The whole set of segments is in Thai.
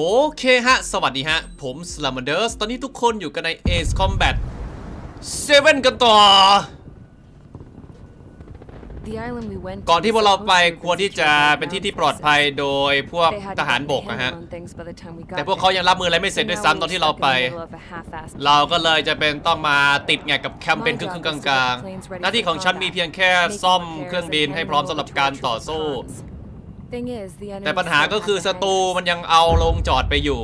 โอเคฮะ สวัสดีฮะ ผมสลัมเดอร์สตอนนี้ทุกคนอยู่กันใน Ace Combat 7 กันต่อ ก่อนที่พวกเราไปควรที่จะเป็นที่ที่ปลอดภัยโดยพวกทหารบกนะฮะ แต่พวกเขายังรับมืออะไรไม่เสร็จด้วยซ้ำตอนที่เราไป เราก็เลยจะเป็นต้องมาติดไงกับแคมเปญครึ่งๆกลางๆ หน้าที่ของฉันมีเพียงแค่ซ่อมเครื่องบินให้พร้อมสำหรับการต่อสู้ แต่ปัญหาก็คือศัตรูมันยังเอาลงจอดไปอยู่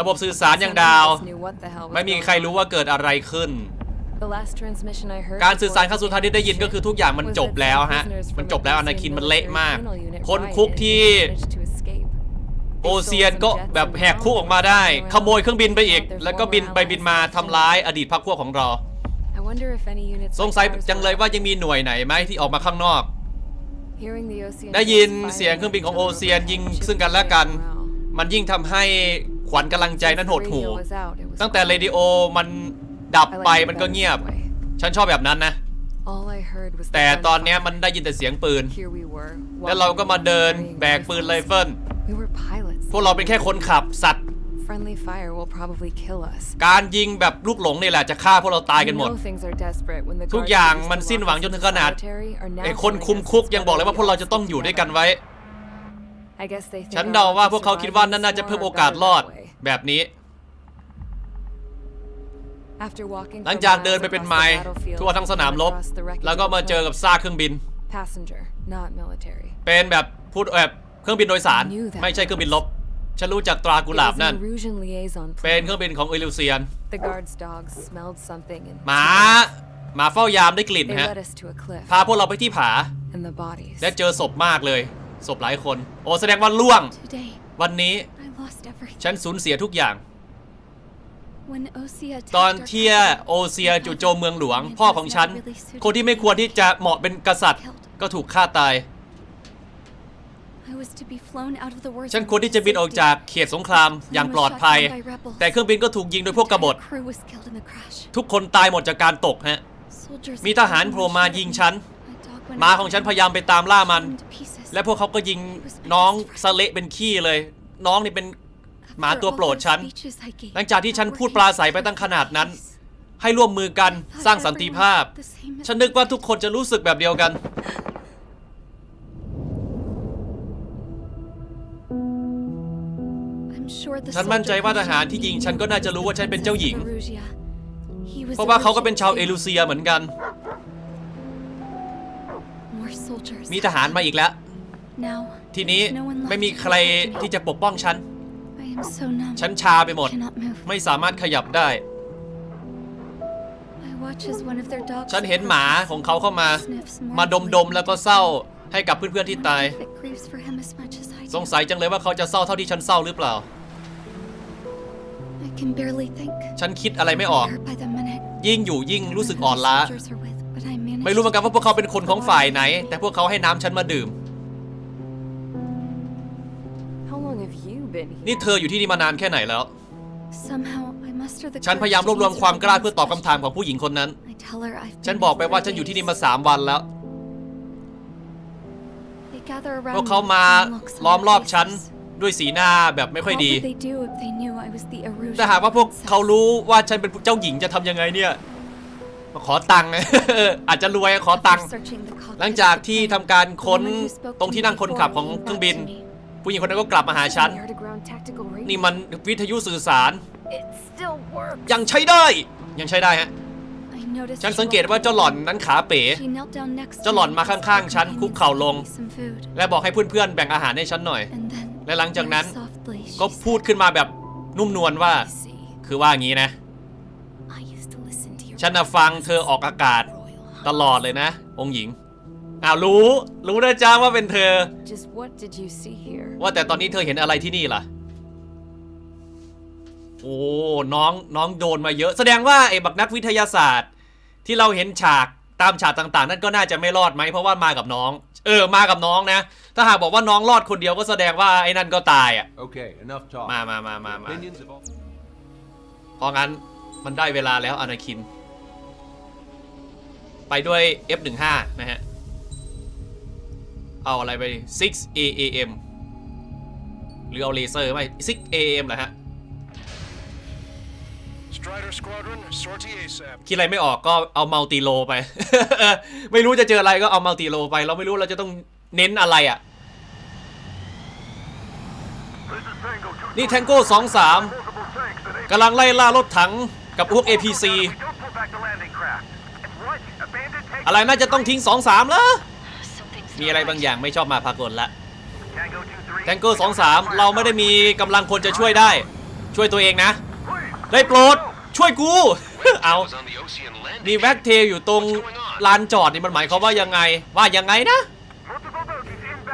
ระบบสื่อสารยังดาวไม่มีใครรู้ว่าเกิดอะไรขึ้น การสื่อสารครั้งสุดท้ายที่ได้ยินก็คือทุกอย่างมันจบแล้วฮะ มันจบแล้วอนาคินมันเละมากคนคุกที่โอเซียนก็แบบแหกคุกออกมาได้ ขโมยเครื่องบินไปอีก แล้วก็บินไปบินมาทำร้ายอดีตพรรคพวกของเราสงสัยจังเลยว่ายังมีหน่วยไหนไหมที่ออกมาข้างนอก ได้ยินเสียงเครื่องบินของโอเซียนยิงซึ่งกันและกัน มันยิ่งทำให้ขวัญกำลังใจนั้นหดหู่ตั้งแต่เรดิโอมันดับไปมันก็เงียบ ฉันชอบแบบนั้นนะ แต่ตอนเนี้ยมันได้ยินแต่เสียงปืน แล้วเราก็มาเดินแบกปืนไรเฟิลพวกเราเป็นแค่คนขับสัตว์ การยิงแบบลูกหลงนี่แหละจะฆ่าพวกเราตายกันหมด ทุกอย่างมันสิ้นหวังจนถึงขนาดไอ้คนคุมคุกยังบอกเลยว่าพวกเราจะต้องอยู่ด้วยกันไว้ ฉันเดาว่าพวกเขาคิดว่านั่นน่าจะเพิ่มโอกาสรอดแบบนี้ หลังจากเดินไปเป็นไมล์ทั่วทั้งสนามรบ แล้วก็มาเจอกับซากเครื่องบิน เป็นแบบพูดแบบเครื่องบินโดยสาร ไม่ใช่เครื่องบินรบ ฉันรู้จักตรากุหลาบนั่น เป็นเครื่องบินของเอลิวเซียนหมาหมาเฝ้ายามได้กลิ่นฮะ พาพวกเราไปที่ผา และเจอศพมากเลย ศพหลายคน โอ้แสดงว่าล่วง วันนี้ฉันสูญเสียทุกอย่าง ตอนเที่ยโอเซียจู่โจมเมืองหลวง พ่อของฉัน คนที่ไม่ควรที่จะเหมาะเป็นกษัตริย์ ก็ถูกฆ่าตาย ฉันควรที่จะบินออกจากเขตสงครามอย่างปลอดภัย แต่เครื่องบินก็ถูกยิงโดยพวกกบฏ ทุกคนตายหมดจากการตกฮะ มีทหารโผล่มายิงฉันหมาของฉันพยายามไปตามล่ามัน และพวกเขาก็ยิงน้องสะเละเป็นขี้เลย น้องนี่เป็นหมาตัวโปรดฉัน หลังจากที่ฉันพูดปลาใสไปตั้งขนาดนั้น ให้ร่วมมือกันสร้างสันติภาพ ฉันนึกว่าทุกคนจะรู้สึกแบบเดียวกัน ฉันมั่นใจว่าทหารที่ยิงฉันก็น่าจะรู้ว่าฉันเป็นเจ้าหญิง เพราะว่าเขาก็เป็นชาวเอลูเซียเหมือนกัน มีทหารมาอีกแล้ว ทีนี้ไม่มีใครที่จะปกป้องฉัน ฉันชาไปหมด ไม่สามารถขยับได้ ฉันเห็นหมาของเขาเข้ามา มาดมๆแล้วก็เศร้าให้กับเพื่อนๆที่ตาย สงสัยจังเลยว่าเขาจะเศร้าเท่าที่ฉันเศร้าหรือเปล่า ฉันคิดอะไรไม่ออก ยิ่งอยู่ยิ่งรู้สึกอ่อนล้า ไม่รู้เหมือนกันว่าพวกเขาเป็นคนของฝ่ายไหน แต่พวกเขาให้น้ำฉันมาดื่ม นี่เธออยู่ที่นี่มานานแค่ไหนแล้ว ฉันพยายามรวบรวมความกล้าเพื่อตอบคำถามของผู้หญิงคนนั้น ฉันบอกไปว่าฉันอยู่ที่นี่มาสามวันแล้วพวกเขามาล้อมรอบฉัน ด้วยสีหน้าแบบไม่ค่อยดี แต่หากว่าพวกเขารู้ว่าฉันเป็นเจ้าหญิงจะทำยังไงเนี่ยมาขอตังค์ อาจจะรวยขอตังค์ หลังจากที่ทำการค้นตรงที่นั่งคนขับของเครื่องบิน ผู้หญิงคนนั้นก็กลับมาหาฉัน นี่มันวิทยุสื่อสาร ยังใช้ได้ ยังใช้ได้ฮะฉันสังเกตว่าเจ้าหล่อนนั้นขาเป๋ เจ้าหล่อนมาข้างๆ ฉันคุกเข่าลง และบอกให้เพื่อนๆ แบ่งอาหารให้ฉันหน่อย และหลังจากนั้นก็พูดขึ้นมาแบบนุ่มนวลว่า คือว่างี้นะ ฉันน่ะฟังเธอออกอากาศตลอดเลยนะ องค์หญิง อ้าวรู้ รู้นะจ้าว่าเป็นเธอ ว่าแต่ตอนนี้เธอเห็นอะไรที่นี่ล่ะ โอ้น้องน้องโดนมาเยอะ แสดงว่าไอ้บักนักวิทยาศาสตร์ ที่เราเห็นฉาก ตามฉากต่างๆ นั่นก็น่าจะไม่รอดไหมเพราะว่ามากับน้อง เออมากับน้องนะ ถ้าหากบอกว่าน้องรอดคนเดียวก็แสดงว่าไอ้นั่นก็ตายอะ Okay, enough talk. มา มามามามา Opinions of all. เพราะงั้นมันได้เวลาแล้วอนาคิน ไปด้วย F15 นะฮะ เอาอะไรไป 6 AAM หรือเอาเลเซอร์ไหมซิกเอ็มเหรอฮะ Strider Squadron, sortie ASAP. คิดอะไรไม่ออกก็เอามัลติโลไป ไม่รู้จะเจออะไรก็เอามัลติโลไป เราไม่รู้เราจะต้องเน้นอะไรอะ นี่แทงโก้สองสามกำลังไล่ล่ารถถังกับพวก APC อะไรน่าจะต้องทิ้งสองสามแล้ว มีอะไรบางอย่างไม่ชอบมาพากลละแทงโก้สองสามเราไม่ได้มีกำลังคนจะช่วยได้ ช่วยตัวเองนะ ได้โปรด ช่วยกู เอา Was on the Ocean landing. นี่แว็กเทลอยู่ตรงลานจอดนี่มันหมายความว่ายังไง ว่ายังไงนะ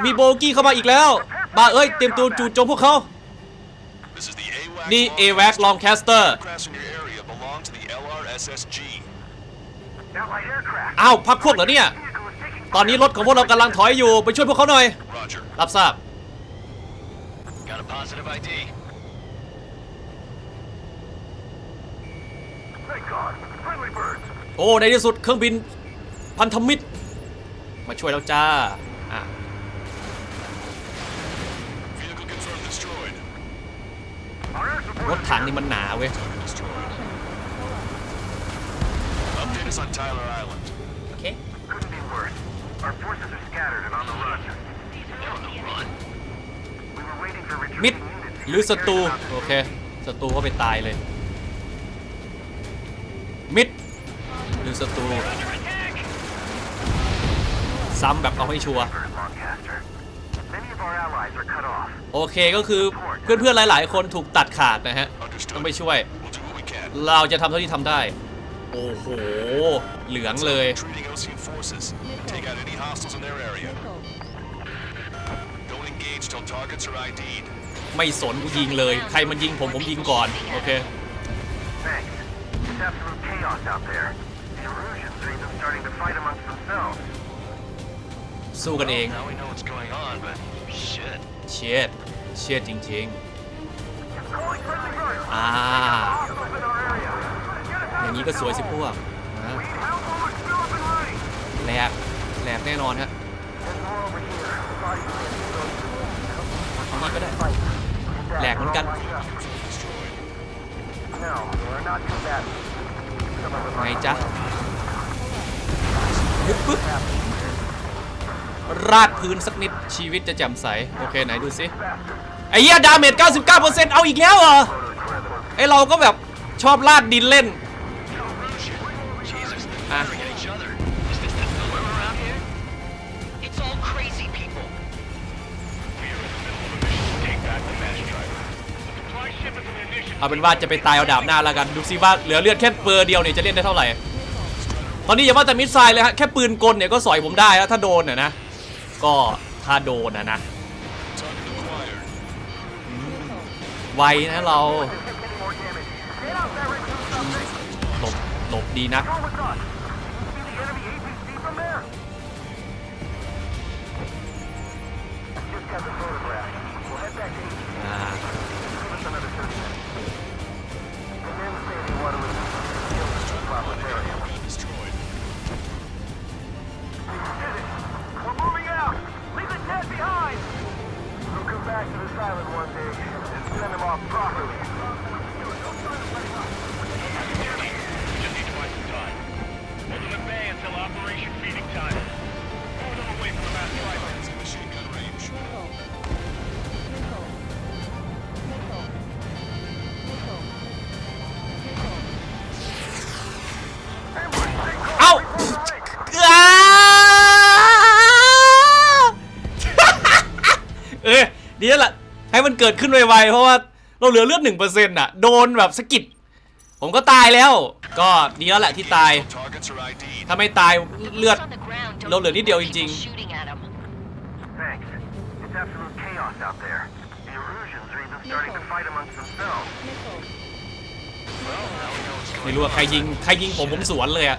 มีโบกี้เข้ามาอีกแล้วบ้าเอ้ย เตรียมตัวจู่โจมพวกเขา This is the AWACS นี่ Long AWAC Longcaster Aircrafts in your area belong to the LRSSG. อ้าวพักพวกเหรอเนี่ย ตอนนี้รถของพวกเรากำลังถอยอยู่ ไปช่วยพวกเขาหน่อย Roger. รับทราบ Got a positive ID. Thank God. Friendly birds. โอ้ในที่สุดเครื่องบินพันธมิตร มาช่วยแล้วจ้าอะ Vehicle confirmed destroyed. รถถังนี่มันหนาเว้ย Destroyed. Update us on Tyler Island. โอเค Couldn't be worse. Our forces are scattered and on the run. On the run. We were waiting for มิด retreating units. หรือศัตรูโอเคศัตรูก็ไปตายเลย หรือศัตรูซ้ำแบบเอาให้ชัวร์ Lancaster. Many of our allies are cut off. โอเคก็คือเพื่อนๆ หลาย ๆ คนถูกตัดขาดนะฮะ ต้องไปช่วย We'll do what we can. เราจะทำเท่าที่ทำได้ โอ้โห เหลืองเลย Treating Ocean forces. Take out any hostiles in their area. Don't engage till targets are ID'd. ไม่สนกูยิงเลย ใครมันยิงผมผมยิงก่อน โอเค Thanks. It's absolute chaos out there. The Erusians are even starting to fight amongst themselves. สู้กันเอง Now we know what's going on, but shit. เชียดเชียดจริง Calling friendly birds. ๆอ่า Hostiles in our area. Get us อ out ย่าง of นี้ this ก็สวยสิ hole. พวกนะ We have one still up and running. แหลกแหลกแน่นอนฮะ There's more over here. Bodies are getting thrown. เอานี้ก็ได้ แหลกเหมือนกัน ไงจ๊ะปึ๊บปึ๊บราดพื้นสักนิดชีวิตจะแจ่มใส โอเค ไหนดูสิไอ้เหี้ยดาเมจ99%เอาอีกแล้วเหรอไอ้เราก็แบบชอบลาดดินเล่น เอาเป็นว่าจะไปตายเอาดาบหน้าแล้วกันดูซิว่าเหลือเลือดแค่เปอร์เดียวเนี่ยจะเล่นได้เท่าไหร่ตอนนี้อย่าว่าแต่มิสไซล์เลยฮะแค่ปืนกลเนี่ยก็สอยผมได้แล้วถ้าโดนน่ยนะก็ถ้าโดนนะนะไวนะเราหลบหลบดีนะ ดีแล้วล่ะให้มันเกิดขึ้นไวๆเพราะว่าเราเหลือเลือดหนึ่งเปอร์เซ็นต์อะโดนแบบสกิดผมก็ตายแล้ว ก็ดีแล้วแหละที่ตาย ถ้าไม่ตายเลือดเราเหลือนิดเดียวจริง ๆ ไม่รู้ว่าใครยิงใครยิงผมผมสวนเลยอะ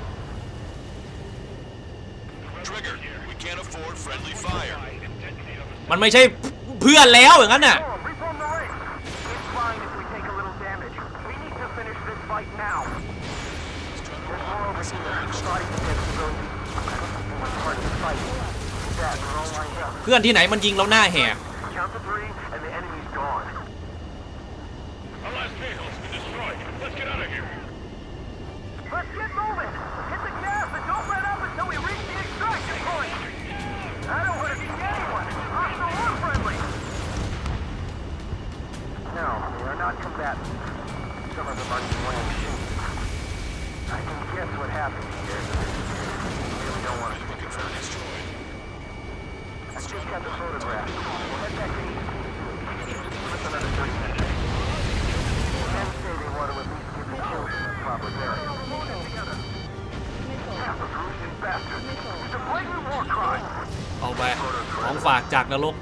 มันไม่ใช่ เพื่อนแล้วอย่างนั้นน่ะเพื่อนที่ไหนมันยิงเราหน้าแหก จากนรก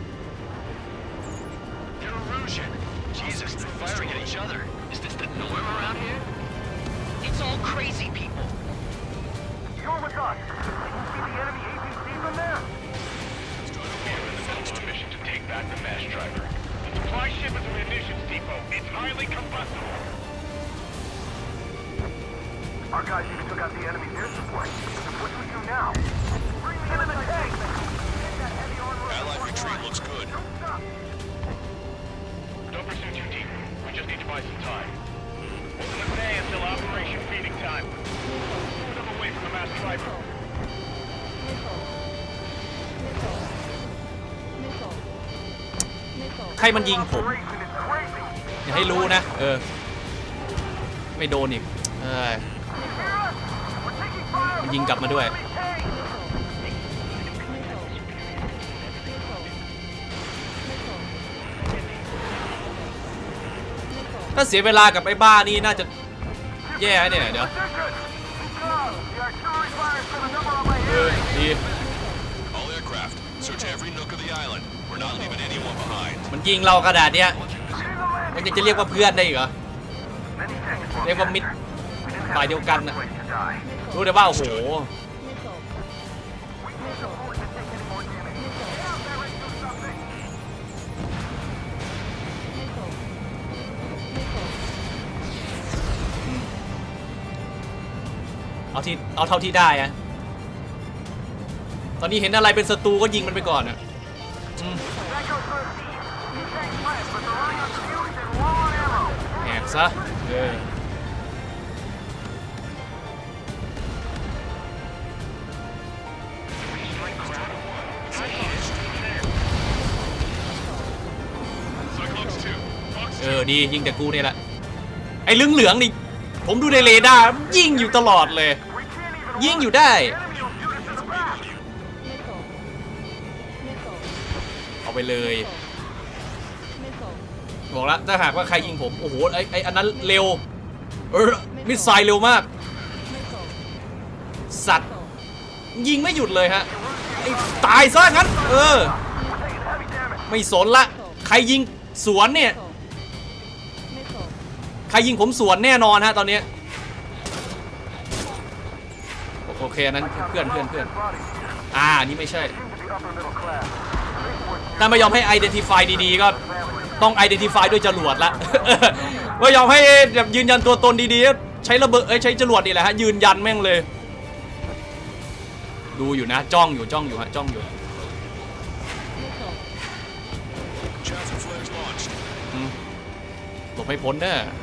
Erosion. Jesus, they're firing at each other. Is this the norm around here? It's all crazy people. You're with us. Can you see the enemy APC from there? We're in the middle of a mission to take back the mass driver. The supply ship is a munitions depot. It's highly combustible. Our guys even took out the enemy's air support. What do we do now? Bring me into the tank! Get that heavy armor Allied retreat looks good. Don't stop! Don't pursue too deep. We just need to buy some time. Hold them at bay until Operation Feeding Time. Move them away from the mass driver. ใครมันยิงผม Operation is crazy! อย่าให้รู้นะ เออ ไม่โดนอีกเอ้ย Hear us? We're taking fire มันยิงกลับมาด้วย from ถ้าเสียเวลากับไอ้บ้านี่น่าจะแย่เนี่ยเดี๋ยว Position! Go! The artillery fire is for the number on my เออ head! ดี All aircraft, search every nook of the island. We're not leaving anyone behind. มันยิงเราขนาดเนี้ย Get in the landing! มันยังจะเรียกว่าเพื่อนได้อีกเหรอ Many thanks, เรียกว่ามิตร We didn't ฝ่าย have เดียวกันน่ะ place to die. รู้เลยว่าโอ้โห เอาที่เอาเท่าที่ได้อะตอนนี้เห็นอะไรเป็นศัตรูก็ยิงมันไปก่อนอะอืมแหกซะเออเออดียิงแต่กูเนี่ยแหละไอ้เหลืองเหลืองนี่ ผมดูในเรดาร์ยิงอยู่ตลอดเลย ยิงอยู่ได้ เอาไปเลย บอกแล้วถ้าหากว่าใครยิงผม โอ้โหไอไออันนั้นเร็ว เออมิสไซล์เร็วมาก สัตว์ ยิงไม่หยุดเลยฮะไอตายซะงั้น เออ ไม่สนละ ใครยิงสวนเนี่ย ครยิงผมสวนแน่นอนฮะตอนนี้ โอเคอันนั้นเพื่อนเพื่อนเพื่อน Bodies อ่านี่ไม่ใช่ seem to be upper middle class. They were ถ้าไม่ยอมให้ identify ดีๆ ก็ family. ต้อง identify ด้วยจรวดละไม่ยอมให้แบบยืนยันตัวตนดีๆ ใช้ระเบิดเอ้ยใช้จรวดนี่แหละฮะยืนยันแม่งเลย ดูอยู่นะจ้องอยู่จ้องอยู่ฮะจ้องอยู่ Chaffin flares launched. อืมหลบให้พ้นเด้อ Targets in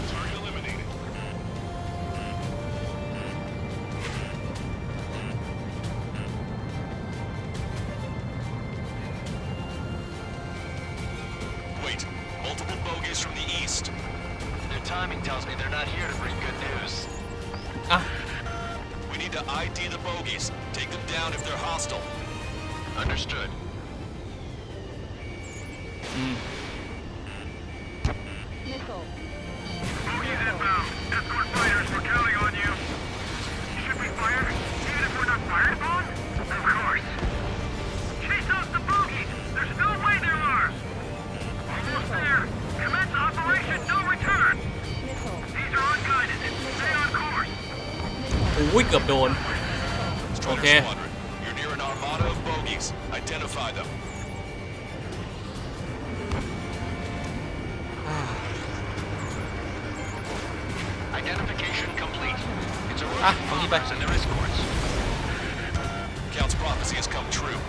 timing tells me they're not here to bring good news. Ah. We need to ID the bogies. Take them down if they're hostile. Understood. Mm. It's a Ah, Russian không đi bay. bombers and their escorts. Count's prophecy has come true.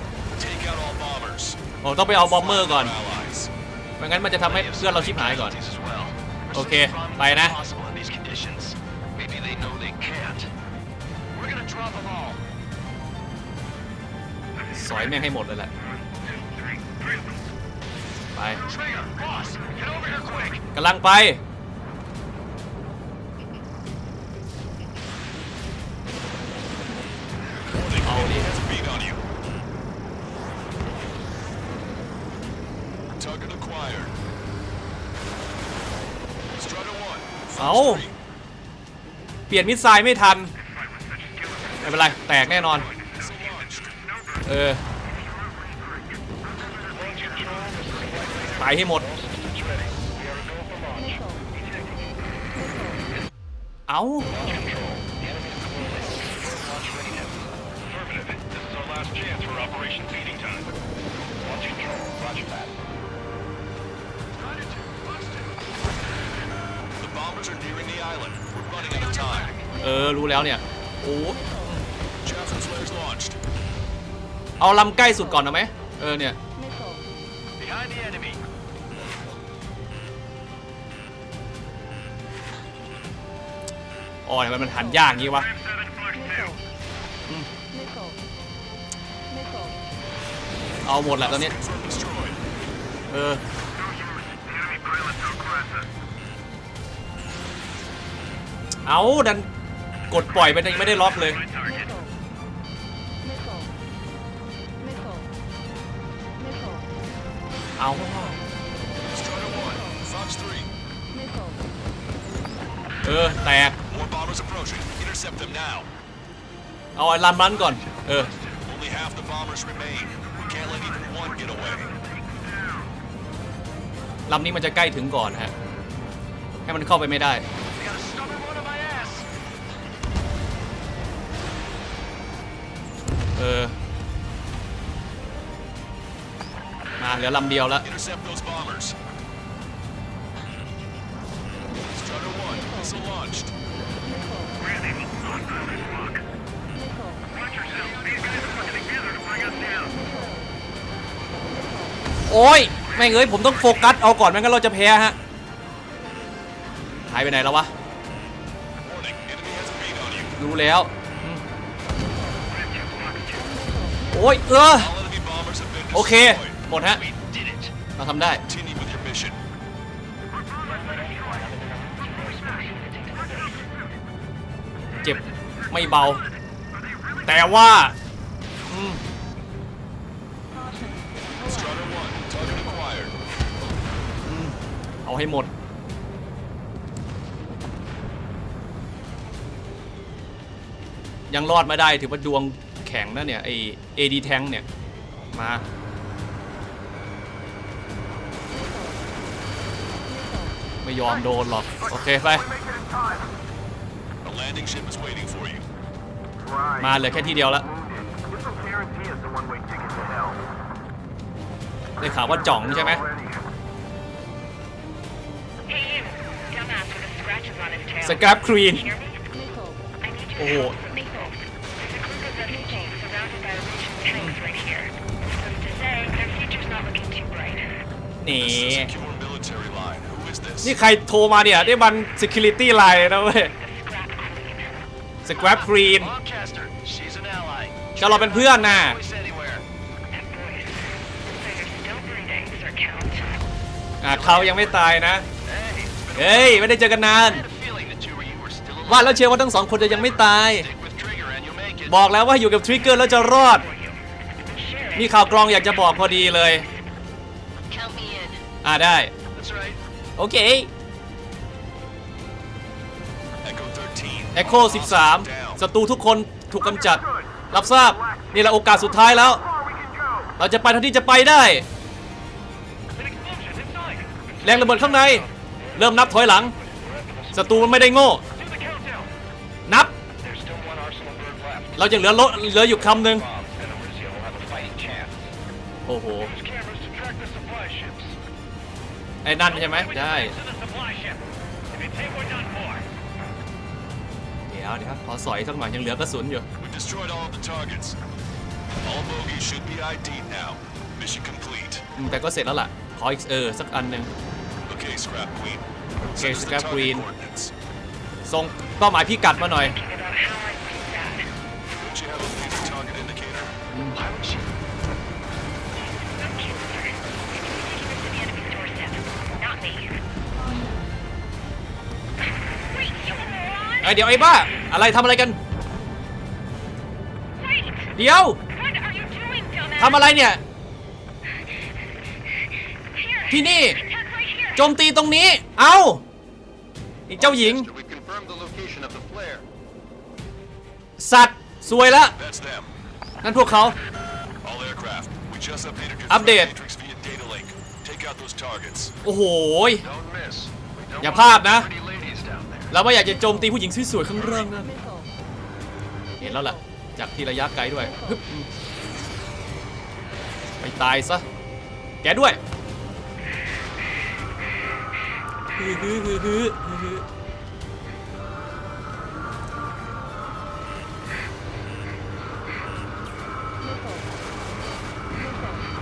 Take out all bombers. โอ้ต้องไปเอาบอมเมอร์ก่อน Our allies. ไม่งั้นมันจะทำให้เพื่อนเราชิบหายก่อน Casualties as well. Okay, bye na. Possible in these conditions. Maybe they know they can't. We're gonna drop them all. สอยแม่งให้หมดเลยแหละ ไป Trigger, boss, get over here quick. กำลังไป เอาเปลี่ยนมิสไซล์ไม่ทัน ไม่เป็นไร แตกแน่นอน Missile launched. เออไปให้หมด เอา เออ รู้แล้วเนี่ย โอ้ Chaffin flares launched. เอาลำใกล้สุดก่อนนะไหมเออ เนี่ย Behind the enemy. อ๋อทำไมมันหันยากงี้วะเอาหมดแหละตอนนี้ Confirm destroyed. เออ เอาดันกดปล่อยไปยังไม่ได้ล็อกเลย เอา Strider one. Fox three. เออ แตก More bombers approaching. Intercept them now. เอาไอ้ลำนั้นก่อน เออ Only half the bombers remain. We can't let even one get away. ลำนี้มันจะใกล้ถึงก่อนฮะ ให้มันเข้าไปไม่ได้ ออมาเหลือลำเดียวแล้ว Intercept those bombers. Strider one. Missile launched. Watch yourself. These guys are working together to bring us down. โอ้ยแม่งเอ้ยผมต้องโฟกัสเอาก่อนไม่งั้นเราจะแพ้ฮะหายไปไหนแล้ววะ Warning. Enemy has a beat on you. รู้แล้ว อืมโอ้ยเออ All enemy bombers have been โอเค destroyed. หมดฮะ We did it. เราทำได้ Continue with your mission. เจ็บไม่เบา แต่ว่าอืม Strider one. Target acquired. เอาให้หมด ยังรอดมาได้ถือว่าดวง แข็งนะเนี่ยไอเอดีแทงเนี่ยมาไม่ยอมโดนหรอก โอเค ไป We make it in time. A landing ship is waiting for you. Right. มาเหลือแค่ที่เดียวแล้ว Wounded. This will guarantee us a one-way ticket to hell. ได้ข่าวว่าจ่องใช่ไหม Already. Hey, you. Dumbass with the scratches on his tail. สครับครีน Hear me? I need this? นี่ใครโทรมาเนี่ยได้บัน security line นะเว้ย The scrap queen. scrap queen Lancaster. She's an ally. จะเราเป็นเพื่อนน่ะ Voice anywhere. And boys. So you're still breathing, Sir Count. อะเขายังไม่ตายนะ Hey, it's been a เฮ้ย ไม่ได้เจอกันนาน I had a feeling the two of you were still alive. ว่าแล้วเชื่อว่าทั้งสองคนจะยังไม่ตาย Stick with Trigger and you'll make it. บอกแล้วว่าอยู่กับทริกเกอร์แล้วจะรอด Sure. มีข่าวกรองอยากจะบอกพอดีเลย Count me in. อ่าได้ That's right. โอเค Echo 13. Echo 13 ศัตรูทุกคนถูกกำจัด รับทราบ นี่แหละโอกาสสุดท้ายแล้ว Far we can go. เราจะไปเท่าที่จะไปได้ An explosion inside. แรงระเบิดข้างใน เริ่มนับถอยหลัง ศัตรูมันไม่ได้โง่ Do the countdown. นับ There's still one arsenal bird left. เราจะเหลือรถเหลืออยู่คำหนึ่ง Bomb, and Elysia will have a fighting chance. โอ้โห ไอ้นั่นใช่ไหมได้ To the supply ship. If you take we're done for. เดี๋ยวเดี๋ยวขอสอยสักหน่อยยังเหลือกระสุนอยู่ We destroyed all of the targets. All bogies should be ID'd now. Mission complete. อืมแต่ก็เสร็จแล้วล่ะ ขออีกเออสักอันหนึ่ง Okay, Scrap Queen. โอเค Send us ส the แกป target กรีน coordinates. ส่งเป้าหมายพิกัดมาหน่อย Thinking about how I do that. Don't you have a laser target indicator? เอ้ยเดี๋ยวไอ้บ้า อะไรทำอะไรกัน เดี๋ยวทำอะไรเนี่ย ที่นี่ โจมตีตรงนี้ เอาไอ้เจ้าหญิง สัตว์ซวยละนั่นพวกเขา อัปเดต โอ้โหอย่าพลาดนะ เราไม่อยากจะโจมตีผู้หญิงสวยๆข้างล่างนะเห็นแล้วล่ะ จากที่ระยะไกลด้วยฮึบไปตายซะ แกด้วยฮือฮือฮือฮือฮือ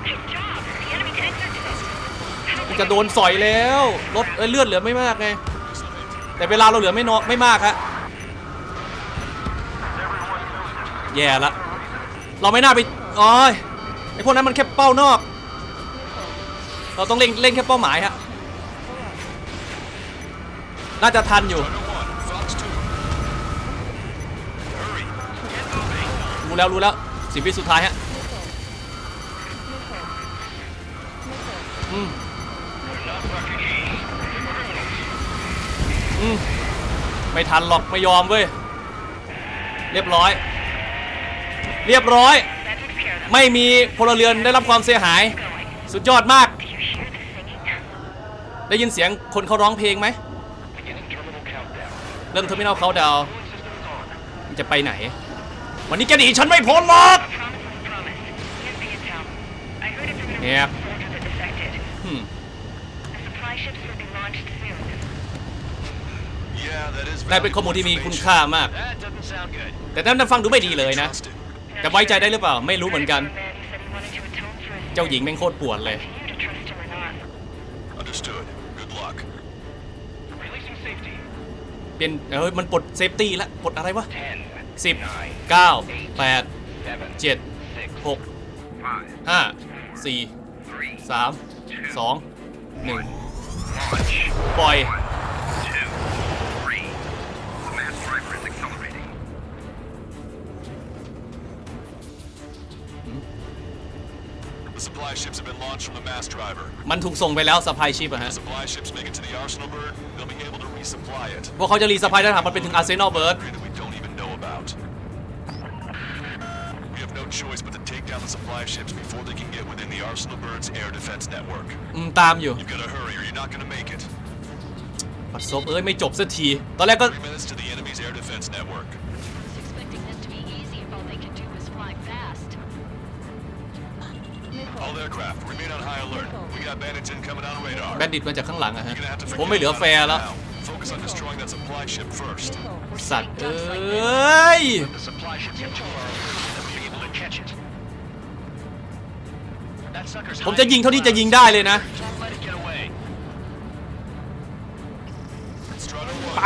Good job! The enemy tanks are dead. มันจะโดนสอยแล้ว รถเอ้ยเลือดเหลือไม่มากไง แต่เวลาเราเหลือไม่นอไม่มากฮะแย่ละเราไม่น่าไปอ๋อยไอพวกนั้นมันแค่เป้านอก เราต้องเล่นเล่นแค่เป้าหมายฮะน่าจะทันอยู่รู้แล้วรู้แล้วสิบวิสุดท้ายฮะอืม อืมไม่ทันหรอกไม่ยอมเว้ย เรียบร้อย เรียบร้อย ไม่มีพลเรือนได้รับความเสียหาย สุดยอดมาก ได้ยินเสียงคนเขาร้องเพลงไหม เริ่มเทอร์มินอลเขาดาวจะไปไหน วันนี้แกหนีฉันไม่พ้นหรอก A promise is a promise. Here's the intel. I heard it from an Yep. American soldier that defected. อืม The supply ships will be launched soon. Yeah, that is ได้เป็นข้อมูลที่มีคุณค่ามาก That doesn't sound good. แต่นั่นฟังดูไม่ดีเลยนะ Trust it. จะไว้ใจได้หรือเปล่า ไม่รู้เหมือนกัน Man, he said he wanted to atone for his เจ้าหญิงแม่งโคตรปวดเลย For you to trust him or not. Understood. Good luck. Releasing safety. เป็นเอ้ยมันปลดเซฟตี้ละปลดอะไรวะ 10, สิบ 9, เก้าแปด 7, เจ็ด 6, หก 5, ห้าสี่ 3, สามสองหนึ่ง launch. ปล่อย The supply ships have been launched from the mass driver. มันถูกส่งไปแล้วสปายชิปอะฮะ The supply ships make it to the arsenal bird, they'll be able to resupply it. พวกเขาจะรีสปายได้หากมันไปถึงอาร์เซนอลเบิร์ด That we don't even know about. We have no choice but to take down the supply ships before they can get within the Arsenal Bird's air defense network. อืมตามอยู่ You gotta hurry or you're not gonna make it. ปัดซบเอ้ยไม่จบสักที ตอนแรกก็ Three minutes to the enemy's air defense network. All aircraft, remain on high alert. We got bandits incoming on radar. แบนดิตมาจากข้างหลังอะฮะ You're gonna have to ผมไม่เหลือ forget แฟร์ about แล้ว it now. Focus on destroying that supply ship first. สัตว์เอ้ย The supply ships get too far away. They'll be able to catch it. That sucker's ผมจะยิงเท่าที่จะยิงได้เลยนะ Don't let it get away. Strata ไป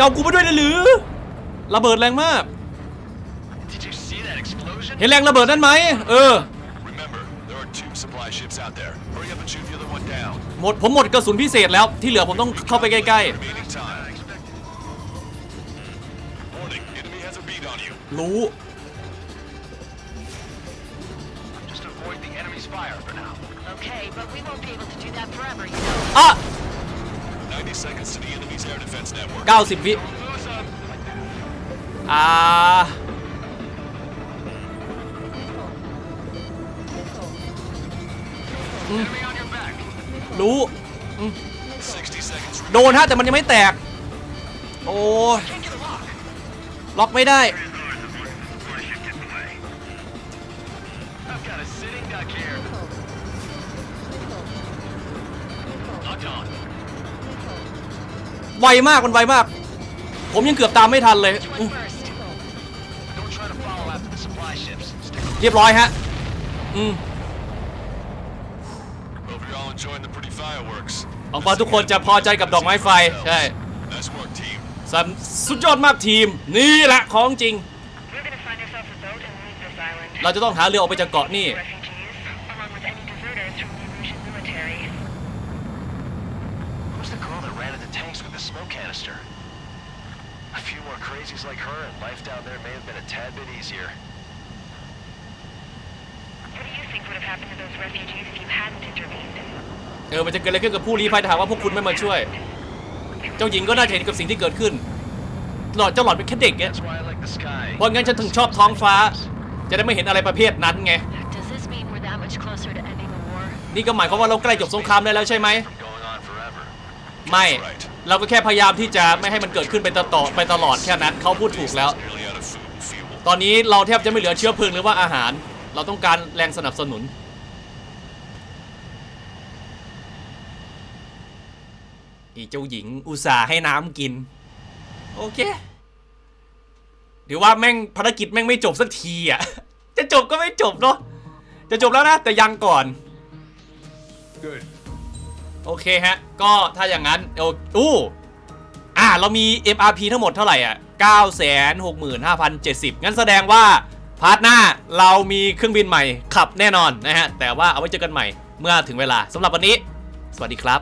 จะเอากูไปด้วยเลยหรือระเบิดแรงมาก Did you see that explosion? เห็นแรงระเบิดนั่นไหมเออ Remember, there are two supply ships out there. Hurry up and shoot the other one down. หมดผมหมดกระสุนพิเศษแล้วที่เหลือผมต้องเข้าไปใกล้ Remaining time. Warning, enemy has a bead on you. ๆรู้ Just avoid the enemy's fire for now. Okay, but we won't be able to do that forever, you know. อะ 90 seconds to the enemy's air defense network. 90 วิ Close up. อ่า Enemy on your back. รู้60 seconds โดนฮะแต่มันยังไม่แตก โอ้ย Can't get a lock. ล็อกไม่ได้ ไวมากมันไวมาก ผมยังเกือบตามไม่ทันเลย Which อื one ม first? Don't try to follow after the supply ships. Stick เรียบร้อยฮะ อืม Hope you're all enjoying the pretty fireworks. หวังว่าทุกคนจะพอใจกับดอกไม้ไฟ ใช่ Nice work, team. สันสุดยอดมากทีม นี่แหละของจริง We're gonna find ourselves a boat and leave this island. เราจะต้องหาเรือออกไปจากเกาะนี่ Refugees, more crazies like her, and life down there may have been a tad bit easier. What do you think would have happened to those refugees if you hadn't intervened? เออมันจะเกิดอะไรขึ้นกับผู้ลี้ภัยถ้าหากว่าพวกคุณไม่มาช่วย เจ้าหญิงก็น่าจะเห็นกับสิ่งที่เกิดขึ้น หลอดเจ้าหลอดเป็นแค่เด็กไง That's why I like the sky. เพราะงั้นฉันถึงชอบท้องฟ้า จะได้ไม่เห็นอะไรประเภทนั้นไง Does this mean we're that much closer to ending the war? นี่ก็หมายความว่าเราใกล้จบสงครามได้แล้วใช่ไหม From going on forever. ไม่ เราก็แค่พยายามที่จะไม่ให้มันเกิดขึ้นไปตลอดไปตลอดแค่นั้นเขาพูดถูกแล้ว ตอนนี้เราแทบจะไม่เหลือเชื้อเพลิงหรือว่าอาหาร เราต้องการแรงสนับสนุน อีเจ้าหญิงอุตส่าห์ให้น้ำกิน โอเคเดี๋ยวว่าแม่งภารกิจแม่งไม่จบสักทีอะ จะจบก็ไม่จบเนาะ จะจบแล้วนะแต่ยังก่อน Good. โอเคฮะ ก็ถ้าอย่างนั้นโอ้อู้อ่าเรามี MRP ทั้งหมดเท่าไหร่อะ 965,070 งั้นแสดงว่า พาร์ทหน้าเรามีเครื่องบินใหม่ขับแน่นอนนะฮะ แต่ว่าเอาไว้เจอกันใหม่เมื่อถึงเวลาสำหรับวันนี้ สวัสดีครับ